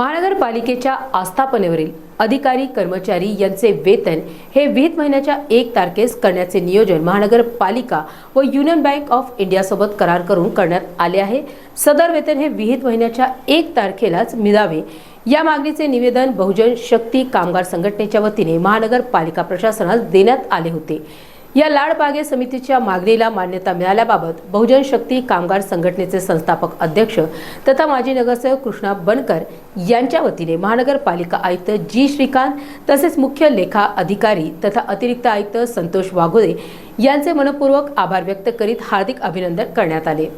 महानगरपालिकेच्या आस्थापनेवरील अधिकारी कर्मचारी यांचे वेतन हे विहित महिन्याच्या एक तारखेस करण्याचे नियोजन महानगरपालिका व युनियन बँक ऑफ इंडियासोबत करार करून करण्यात आले आहे. सदर वेतन हे विहित महिन्याच्या एक तारखेलाच मिळावे. या मागणीचे निवेदन बहुजन शक्ती कामगार संघटनेच्या वतीने महानगरपालिका प्रशासनास देण्यात आले होते. या लाडबागे समितीच्या मागणीला मान्यता मिळाल्याबाबत बहुजन शक्ती कामगार संघटनेचे संस्थापक अध्यक्ष तथा माजी नगरसेवक कृष्णा बनकर यांच्या वतीने महानगरपालिका आयुक्त जी श्रीकांत तसेच मुख्य लेखा अधिकारी तथा अतिरिक्त आयुक्त संतोष वाघोरे यांचे मनपूर्वक आभार व्यक्त करीत हार्दिक अभिनंदन करण्यात आले.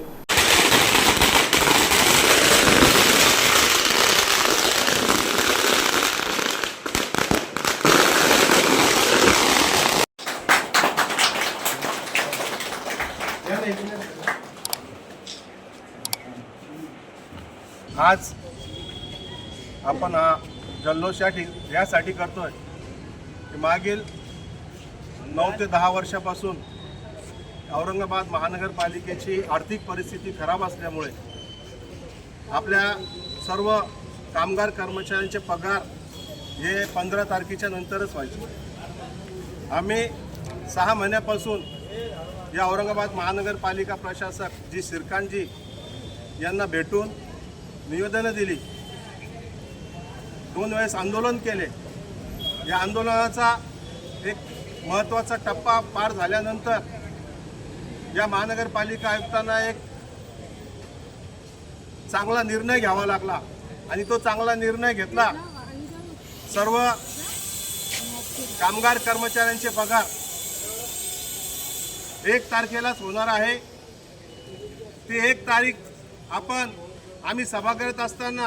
आज आपण हा जल्लोष या ठिक यासाठी करतोय. की मागील नऊ ते दहा वर्षापासून औरंगाबाद महानगरपालिकेची आर्थिक परिस्थिती खराब असल्यामुळे आपल्या सर्व कामगार कर्मचाऱ्यांचे पगार हे पंधरा तारखेच्या नंतरच व्हायचे. आम्ही सहा महिन्यापासून या औरंगाबाद महानगरपालिका प्रशासक जी सिरकांजी यांना भेटून निवेदनं दिली. दोन वेळेस आंदोलन केले. या आंदोलनाचा एक महत्त्वाचा टप्पा पार झाल्यानंतर या महानगरपालिका आयुक्तांना एक चांगला निर्णय घ्यावा लागला. आणि तो चांगला निर्णय घेतला. सर्व कामगार कर्मचाऱ्यांचे पगार एक तारखेलाच होणार आहे. ती एक तारीख आपण आम्ही सभागृहात असताना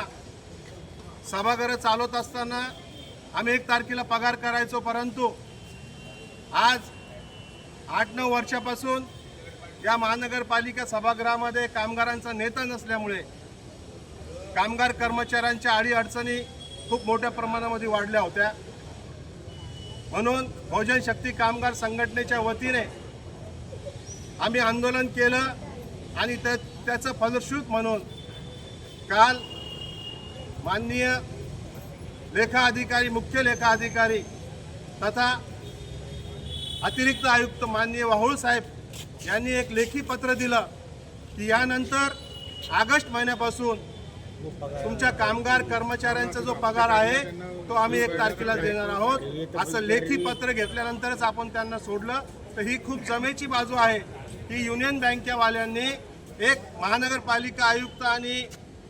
सभागृह चालवत असताना आम्ही एक तारखेला पगार करायचो परंतु आज आठ नऊ वर्षापासून या महानगरपालिका सभागृहामध्ये कामगारांचा नेता नसल्यामुळे कामगार कर्मचाऱ्यांच्या अडीअडचणी खूप मोठ्या प्रमाणामध्ये वाढल्या होत्या. म्हणून बहुजन शक्ती कामगार संघटनेच्या वतीने आम्ही आंदोलन केलं आणि त्या त्याचं फलश्रुत म्हणून काल माननीय लेखा अधिकारी मुख्य लेखा अधिकारी तथा अतिरिक्त आयुक्त माननीय वाहुळ साहेब यांनी एक लेखी पत्र दिलं की यानंतर ऑगस्ट महिन्यापासून तुमच्या कामगार कर्मचाऱ्यांचा जो पगार आहे तो आम्ही एक तारखेला देणार आहोत. असं लेखी पत्र घेतल्यानंतरच आपण त्यांना सोडलं. तर ही खूप जमेची बाजू आहे. की युनियन बँकेवाल्यांनी एक महानगरपालिका आयुक्त आणि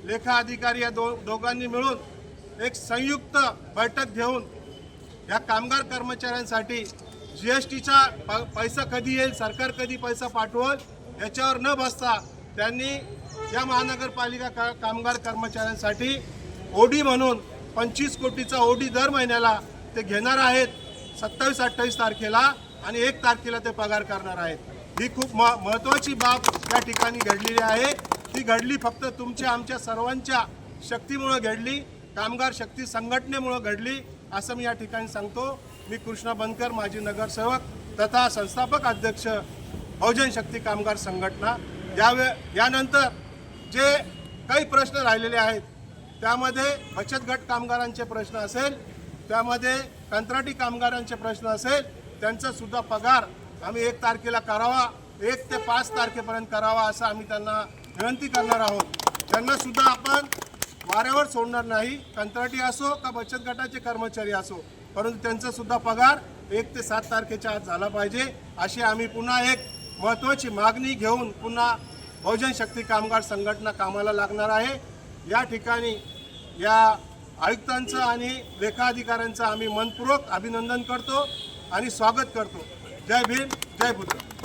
लेखा अधिकारी या दो दोघांनी मिळून एक संयुक्त बैठक घेऊन या कामगार कर्मचाऱ्यांसाठी जी एस टीचा प पैसा कधी येईल सरकार कधी पैसा पाठवल याच्यावर न बसता त्यांनी या महानगरपालिका का कामगार कर्मचाऱ्यांसाठी ओडी म्हणून पंचवीस कोटीचा ओडी दर महिन्याला ते घेणार आहेत सत्तावीस अठ्ठावीस तारखेला आणि एक तारखेला ते पगार करणार आहेत. ही खूप म महत्त्वाची बाब या ठिकाणी घडलेली आहे. ती घडली फक्त तुमच्या आमच्या सर्वांच्या शक्तीमुळं घडली कामगार शक्ती संघटनेमुळं घडली असं मी या ठिकाणी सांगतो. मी कृष्णा बनकर माजी नगरसेवक तथा संस्थापक अध्यक्ष बहुजन शक्ती कामगार संघटना. यावे यानंतर जे काही प्रश्न राहिलेले आहेत त्यामध्ये बचत गट कामगारांचे प्रश्न असेल त्यामध्ये कंत्राटी कामगारांचे प्रश्न असेल त्यांचासुद्धा पगार आम्ही एक तारखेला करावा एक ते पाच तारखेपर्यंत करावा असं आम्ही त्यांना विनंती करणार आहोत. त्यांना सुद्धा आपण वाऱ्यावर सोडणार नाही. कंत्राटी असो का बचत गटाचे कर्मचारी असो परंतु त्यांचा सुद्धा पगार एक ते सात तारखेच्या आत झाला पाहिजे. अशी आम्ही पुन्हा एक महत्त्वाची मागणी घेऊन पुन्हा बहुजन शक्ती कामगार संघटना कामाला लागणार आहे. या ठिकाणी या आयुक्तांचं आणि लेखाधिकाऱ्यांचं आम्ही मनपूर्वक अभिनंदन करतो आणि स्वागत करतो. जय भीम जय बुद्ध.